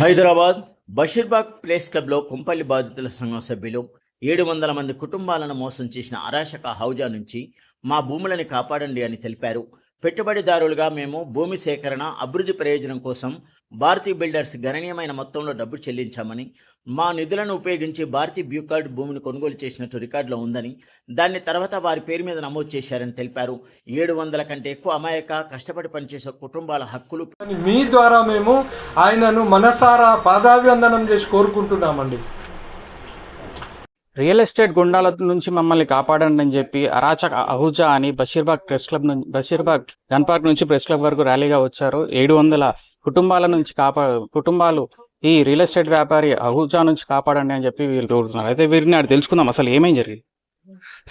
Hyderabad Basheerbagh place క్లబ్లో కుంపల్లి బాధితుల సంఘం సభ్యులు ఏడు వందల మంది కుటుంబాలను మోసం చేసిన అరాచక హౌజా నుంచి మా భూములని కాపాడండి అని తెలిపారు. పెట్టుబడిదారులుగా మేము భూమి సేకరణ అభివృద్ధి ప్రయోజనం కోసం భారతీ బిల్డర్స్ గణనీయమైన మొత్తంలో డబ్బు చెల్లించామని మా నిధులను ఉపయోగించి భారతీ బ్యూ కార్డ్ భూమిని కొనుగోలు చేసినట్టు రికార్డులో ఉందని దాన్ని తర్వాత వారి పేరు మీద నమోదు చేశారని తెలిపారు. ఏడు వందల కంటే ఎక్కువ అమాయక కష్టపడి పనిచేసే కుటుంబాల హక్కులు మీ ద్వారా మేము ఆయనను మనసారా పాదాభివందనం చేసి కోరుకుంటున్నామండి. రియల్ ఎస్టేట్ గుండాల నుంచి మమ్మల్ని కాపాడండి అని చెప్పి అరాచక అహుజా అని బషీర్బాగ్ ప్రెస్ క్లబ్ నుంచి బషీర్బాగ్ గన్ పార్క్ నుంచి ప్రెస్ క్లబ్ వరకు ర్యాలీగా వచ్చారు. ఏడు వందల కుటుంబాల నుంచి కాపా కుటుంబాలు ఈ రియల్ ఎస్టేట్ వ్యాపారి అహుజా నుంచి కాపాడండి అని చెప్పి వీళ్ళు కోరుతున్నారు అయితే వీరిని అటు తెలుసుకుందాం అసలు ఏమేం జరిగింది?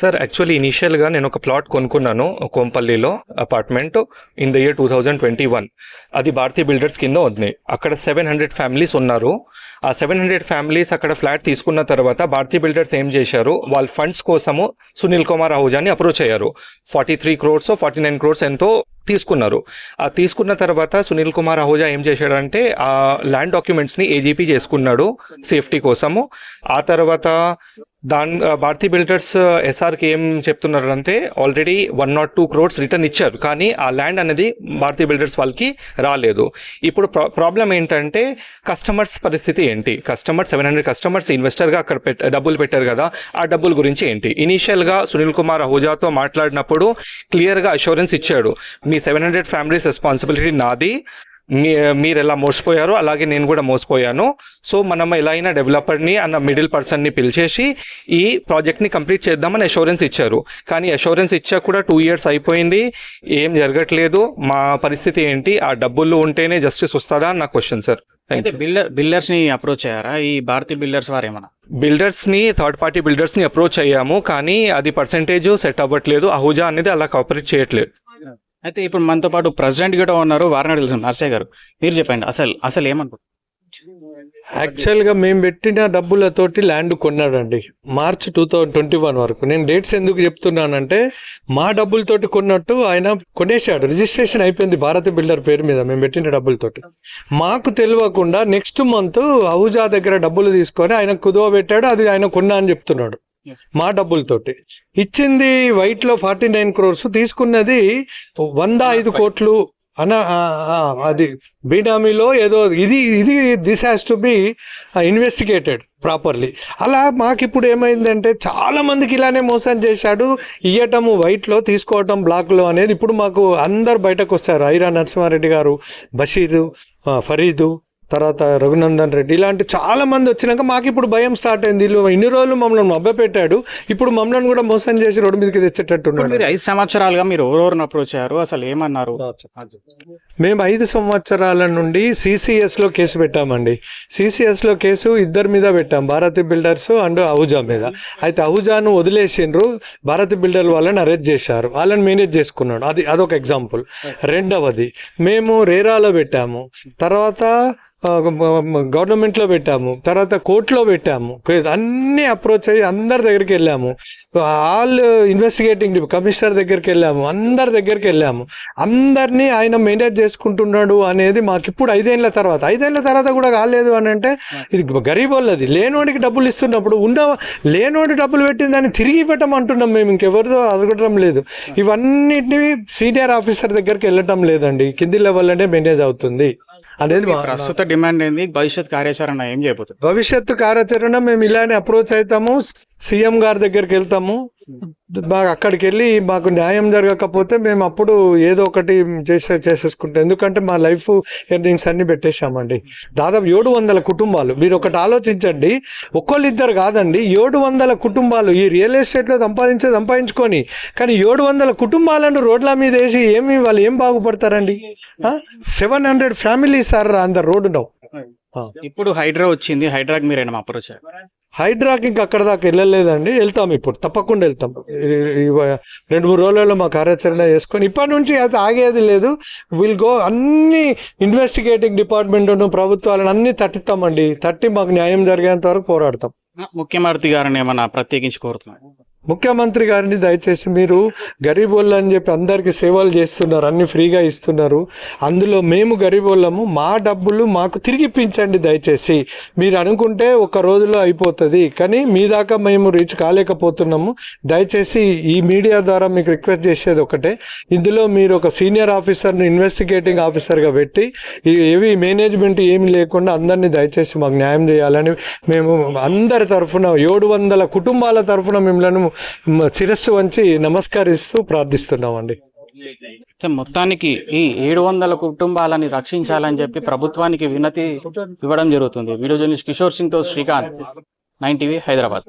సార్ యాక్చువల్లీ ఇనీషియల్గా నేను ఒక ప్లాట్ కొనుక్కున్నాను కోంపల్లిలో apartment in the year two thousand twenty one అది భారతీ బిల్డర్స్ కింద ఉంది. అక్కడ సెవెన్ హండ్రెడ్ ఫ్యామిలీస్ ఉన్నారు. ఆ సెవెన్ హండ్రెడ్ ఫ్యామిలీస్ అక్కడ ఫ్లాట్ తీసుకున్న తర్వాత భారతీ బిల్డర్స్ ఏం చేశారు? వాళ్ళ ఫండ్స్ కోసము సునీల్ కుమార్ అహూజాని అప్రోచ్ అయ్యారు forty three crores forty nine crores ఎంతో తీసుకున్నారు. ఆ తీసుకున్న తర్వాత సునీల్ కుమార్ అహూజా ఏం చేశాడంటే ఆ ల్యాండ్ డాక్యుమెంట్స్ని ఏజీపీ చేసుకున్నాడు సేఫ్టీ కోసము. ఆ తర్వాత దాని భారతీ బిల్డర్స్ ఎస్ఆర్కి ఏం చెప్తున్నారు అంటే already one not two crores return ఇచ్చారు. కానీ ఆ ల్యాండ్ అనేది భారతీ బిల్డర్స్ వాళ్ళకి రాలేదు. ఇప్పుడు ప్రాబ్లం ఏంటంటే కస్టమర్స్ పరిస్థితి ఏంటి? కస్టమర్స్ సెవెన్ హండ్రెడ్ కస్టమర్స్ ఇన్వెస్టర్గా అక్కడ పెట్ డబ్బులు పెట్టారు కదా ఆ డబ్బుల గురించి ఏంటి? ఇనీషియల్గా సునీల్ కుమార్ అహూజాతో మాట్లాడినప్పుడు క్లియర్గా అష్యూరెన్స్ ఇచ్చాడు. మీ సెవెన్ హండ్రెడ్ ఫ్యామిలీస్ రెస్పాన్సిబిలిటీ నాది. మీ మీరు ఎలా మోసపోయారో అలాగే నేను కూడా మోసపోయాను. సో మనం ఎలా అయినా డెవలపర్ని అన్న మిడిల్ పర్సన్ని పిలిచేసి ఈ ప్రాజెక్ట్ని కంప్లీట్ చేద్దామని అష్యూరెన్స్ ఇచ్చారు. కానీ అష్యూరెన్స్ ఇచ్చా కూడా టూ ఇయర్స్ అయిపోయింది. ఏం జరగట్లేదు. మా పరిస్థితి ఏంటి? ఆ డబ్బులు ఉంటేనే జస్టిస్ వస్తుందా అని నా క్వశ్చన్ సార్. అయితే బిల్డర్ బిల్డర్స్ని అప్రోచ్ అయ్యారా? ఈ భారతీయ బిల్డర్స్ వారు ఏమన్నా బిల్డర్స్ని థర్డ్ పార్టీ బిల్డర్స్ని అప్రోచ్ అయ్యాము. కానీ అది పర్సంటేజ్ సెట్ అవ్వట్లేదు. అహూజా అనేది అలా కాపరేట్ చేయట్లేదు. అయితే ఇప్పుడు మనతో పాటు ప్రెసిడెంట్ కూడా ఉన్నారు. వారిని తెలుసు నర్సయ్య గారు మీరు చెప్పండి. అసలు అసలు ఏమనుకుంటారు యాక్చువల్గా మేము పెట్టిన డబ్బులతోటి land కొన్నాడండి. March two thousand twenty one వరకు. నేను డేట్స్ ఎందుకు చెప్తున్నానంటే మా డబ్బులతోటి కొన్నట్టు ఆయన కొనేసాడు రిజిస్ట్రేషన్ అయిపోయింది భారత బిల్డర్ పేరు మీద మేము పెట్టిన డబ్బులతోటి. మాకు తెలియకుండా నెక్స్ట్ మంత్ అహుజా దగ్గర డబ్బులు తీసుకొని ఆయన కుదువ పెట్టాడు. అది ఆయన కొన్నా అని చెప్తున్నాడు. మా డబ్బులతోటి. ఇచ్చింది వైట్లో ఫార్టీ నైన్ క్రోర్స్ తీసుకున్నది వంద ఐదు కోట్లు అన అది బీనామీలో ఏదో ఇది ఇది this has to be investigated properly అలా మాకు ఇప్పుడు ఏమైందంటే చాలా మందికి ఇలానే మోసం చేశాడు. ఇయ్యటము వైట్లో తీసుకోవటం బ్లాక్లో అనేది ఇప్పుడు మాకు అందరు బయటకు వచ్చారు ఐరా నరసింహారెడ్డి గారు బషీరు ఫరీదు తర్వాత రఘునందన్ రెడ్డి. ఇలాంటి చాలా మంది వచ్చినాక మాకు ఇప్పుడు భయం స్టార్ట్ అయింది. వీళ్ళు ఇన్ని రోజులు మమ్మల్ని మభ్యపెట్టాడు ఇప్పుడు మమ్మల్ని కూడా మోసం చేసి రోడ్డు మీదకి తెచ్చేటట్టు మీరు ఐదు సంవత్సరాలుగా మీరు ఎవరెవరిని అప్రోచ్ అయ్యారు? అసలు ఏమన్నారు? మేము ఐదు సంవత్సరాల నుండి సిసిఎస్లో కేసు పెట్టామండి. సిసిఎస్లో కేసు ఇద్దరి మీద పెట్టాం. భారతి బిల్డర్స్ అండ్ అహుజా మీద. అయితే అహుజాను వదిలేసిండ్రు. భారతి బిల్డర్ వాళ్ళని అరెస్ట్ చేశారు. వాళ్ళని మేనేజ్ చేసుకున్నాడు. అది అదొక ఎగ్జాంపుల్ రెండవది మేము రేరాలో పెట్టాము. తర్వాత గవర్నమెంట్లో పెట్టాము. తర్వాత కోర్టులో పెట్టాము. అన్ని అప్రోచ్ అయ్యి అందరి దగ్గరికి వెళ్ళాము. ఆల్ ఇన్వెస్టిగేటింగ్ కమిషనర్ దగ్గరికి వెళ్ళాము. అందరి దగ్గరికి వెళ్ళాము. అందరినీ ఆయన మేనేజ్ చేసుకుంటున్నాడు అనేది మాకు ఇప్పుడు ఐదేళ్ళ తర్వాత. ఐదేళ్ళ తర్వాత కూడా కాలేదు అని అంటే ఇది గరీబ్ వాళ్ళది. లేనోడికి డబ్బులు ఇస్తున్నప్పుడు ఉన్న లేనోడి డబ్బులు పెట్టిన దాన్ని తిరిగి పెట్టమంటున్నాం మేము. ఇంకెవరితో అడగటం లేదు. ఇవన్నిటిని సీనియర్ ఆఫీసర్ దగ్గరికి వెళ్ళటం లేదండి. కింది లెవెల్ అంటే మేనేజ్ అవుతుంది. అనేది మా- ప్రస్తుత డిమాండ్ ఏంది? భవిష్యత్ కార్యాచరణ ఏం చేయబోతుంది? భవిష్యత్తు కార్యాచరణ మేము ఇలానే అప్రోచ్ అవుతాము సీఎం గారి దగ్గరికి వెళ్తాము. మాకు అక్కడికి వెళ్ళి మాకు న్యాయం జరగకపోతే మేము అప్పుడు ఏదో ఒకటి చేసే చేసేసుకుంటాం. ఎందుకంటే మా లైఫ్ ఎర్నింగ్స్ అన్ని పెట్టేశామండి. దాదాపు ఏడు వందల కుటుంబాలు. మీరు ఒకటి ఆలోచించండి. ఒక్కళ్ళు ఇద్దరు కాదండి. ఏడు వందల కుటుంబాలు. ఈ రియల్ ఎస్టేట్లో సంపాదించే సంపాదించుకొని. కానీ ఏడు వందల కుటుంబాలను రోడ్ల మీద వేసి ఏమి వాళ్ళు ఏం బాగుపడతారండి? Seven hundred families are on the road now ఇప్పుడు హైడ్రా వచ్చింది. హైడ్రాకి మీరు ఏమైనా అప్రోచ్? హైడ్రాక్ ఇంకా అక్కడ దాకా వెళ్ళలేదండి. వెళ్తాం ఇప్పుడు. తప్పకుండా వెళ్తాం. రెండు మూడు రోజులలో మా కార్యాచరణ చేసుకొని ఇప్పటి నుంచి అయితే ఆగేది లేదు. విల్ గో అన్ని ఇన్వెస్టిగేటింగ్ డిపార్ట్మెంట్ ప్రభుత్వాలను అన్ని తట్టిస్తామండి తట్టి మాకు న్యాయం జరిగేంత వరకు పోరాడతాం. ముఖ్యమంత్రి గారిని ఏమైనా ప్రత్యేకించి కోరుతున్నారు? ముఖ్యమంత్రి గారిని దయచేసి మీరు గరీబోళ్ళు అని చెప్పి అందరికీ సేవలు చేస్తున్నారు అన్ని ఫ్రీగా ఇస్తున్నారు. అందులో మేము గరీబోళ్ళము మా డబ్బులు మాకు తిరిగిపించండి దయచేసి. మీరు అనుకుంటే ఒక రోజులో అయిపోతుంది కానీ మీ దాకా మేము రీచ్ కాలేకపోతున్నాము. దయచేసి ఈ మీడియా ద్వారా మీకు రిక్వెస్ట్ చేసేది ఒకటే. ఇందులో మీరు ఒక సీనియర్ ఆఫీసర్ని ఇన్వెస్టిగేటింగ్ ఆఫీసర్గా పెట్టి ఏవి మేనేజ్మెంట్ ఏమి లేకుండా అందరినీ దయచేసి మాకు న్యాయం చేయాలని మేము అందరి తరఫున ఏడు వందల కుటుంబాల తరఫున మిమ్మల్ని శిరస్సు వంచి నమస్కరిస్తూ ప్రార్థిస్తున్నామండి. మొత్తానికి ఈ ఏడు వందల కుటుంబాలని రక్షించాలని చెప్పి ప్రభుత్వానికి వినతి ఇవ్వడం జరుగుతుంది. వీడియో జర్నలిస్ట్ కిషోర్ సింగ్తో శ్రీకాంత్. Nine TV Hyderabad.